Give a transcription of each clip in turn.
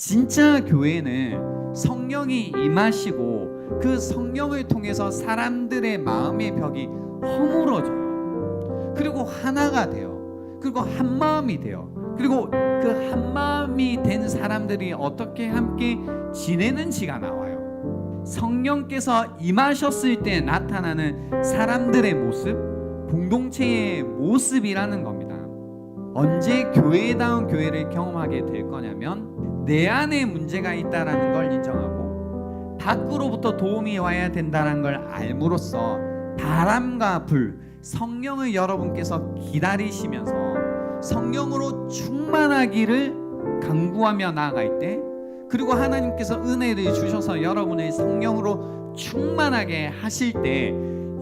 진짜 교회는 성령이 임하시고 그 성령을 통해서 사람들의 마음의 벽이 허물어져요. 그리고 하나가 돼요. 그리고 한 마음이 돼요. 그리고 그 한 마음이 된 사람들이 어떻게 함께 지내는지가 나와요. 성령께서 임하셨을 때 나타나는 사람들의 모습, 공동체의 모습이라는 겁니다. 언제 교회다운 교회를 경험하게 될 거냐면 내 안에 문제가 있다라는 걸 인정하고 밖으로부터 도움이 와야 된다는 걸 알므로써 바람과 불 성령을 여러분께서 기다리시면서 성령으로 충만하기를 강구하며 나아갈 때 그리고 하나님께서 은혜를 주셔서 여러분을 성령으로 충만하게 하실 때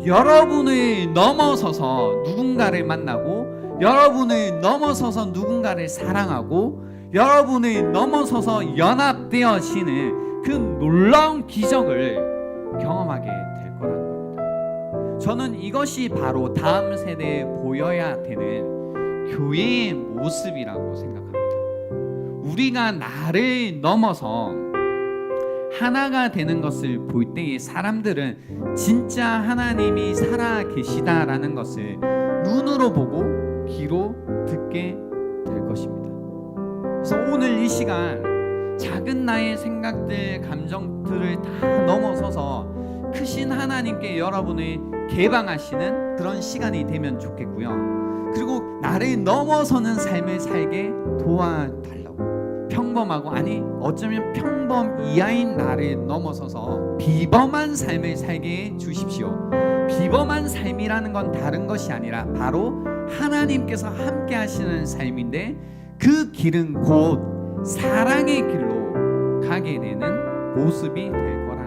여러분을 넘어서서 누군가를 만나고 여러분을 넘어서서 누군가를 사랑하고 여러분을 넘어서서 연합되어지는 그 놀라운 기적을 경험하게 될 거라는 겁니다. 저는 이것이 바로 다음 세대에 보여야 되는 교회의 모습이라고 생각합니다. 우리가 나를 넘어서 하나가 되는 것을 볼 때에 사람들은 진짜 하나님이 살아 계시다라는 것을 눈으로 보고 귀로 듣게 될 것입니다. 그래서 오늘 이 시간 작은 나의 생각들, 감정들을 다 넘어서서 크신 하나님께 여러분을 개방하시는 그런 시간이 되면 좋겠고요. 그리고 나를 넘어서는 삶을 살게 도와달라고. 평범하고 아니 어쩌면 평범 이하인 나를 넘어서서 비범한 삶을 살게 해 주십시오. 비범한 삶이라는 건 다른 것이 아니라 바로 하나님께서 함께 하시는 삶인데 그 길은 곧 사랑의 길로 가게 되는 모습이 될 거라는